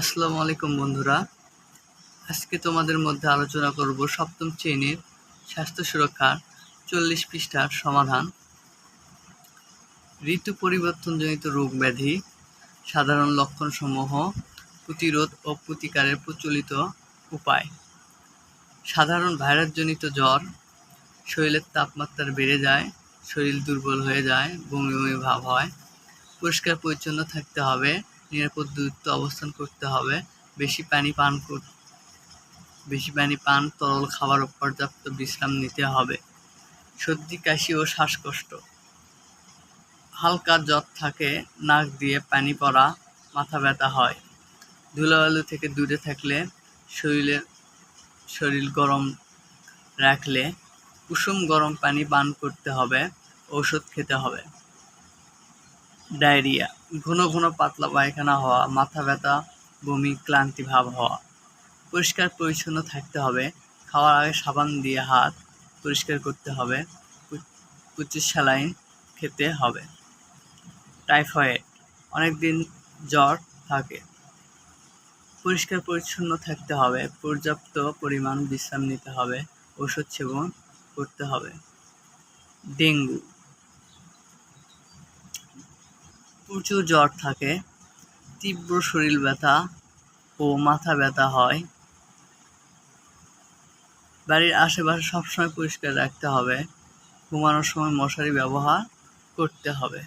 আসসালামু আলাইকুম বন্ধুরা। আজকে তোমাদের মধ্যে আলোচনা করব সপ্তম শ্রেণির স্বাস্থ্য সুরক্ষার চল্লিশ পৃষ্ঠার সমাধান। ঋতু পরিবর্তনজনিত রোগ ব্যাধি, সাধারণ লক্ষণসমূহ, প্রতিরোধ ও প্রতিকারের প্রচলিত উপায়। সাধারণ ভাইরাসজনিত জ্বর, শরীরের তাপমাত্রা বেড়ে যায়, শরীর দুর্বল হয়ে যায়, বমি বমি ভাব হয়, পরিষ্কার পরিচ্ছন্ন থাকতে হবে নিরাপদ দূরত্ব অবস্থান করতে হবে। বেশি পানি পান বেশি পানি পান, তরল খাবার পর্যাপ্ত বিশ্রাম নিতে হবে। সর্দি, কাশি ও শ্বাসকষ্ট। হালকা জ্বর থাকে, নাক দিয়ে পানি পড়া, মাথা ব্যথা হয়। ধুলাবালু থেকে দূরে থাকলে শরীরে, শরীর গরম রাখলে কুসুম গরম পানি পান করতে হবে, ঔষধ খেতে হবে। ডায়রিয়া, ঘন ঘন পাতলা পায়খানা হওয়া, মাথা ব্যথা, বমি, ক্লান্তি ভাব হওয়া। পরিষ্কার পরিচ্ছন্ন থাকতে হবে। খাওয়ার আগে সাবান দিয়ে হাত পরিষ্কার করতে হবে। কুচির স্যালাইন খেতে হবে। টাইফয়েড অনেক দিন জ্বর থাকে। পরিষ্কার পরিচ্ছন্ন থাকতে হবে। পর্যাপ্ত পরিমাণ বিশ্রাম নিতে হবে। ওষুধ সেবন করতে হবে। ডেঙ্গু প্রচুর জ্বর থাকে, তীব্র শরীর ব্যথা ও মাথা ব্যথা হয়। বাড়ির আশেপাশে সবসময় পরিষ্কার রাখতে হবে, ঘুমানোর সময় মশারি ব্যবহার করতে হবে।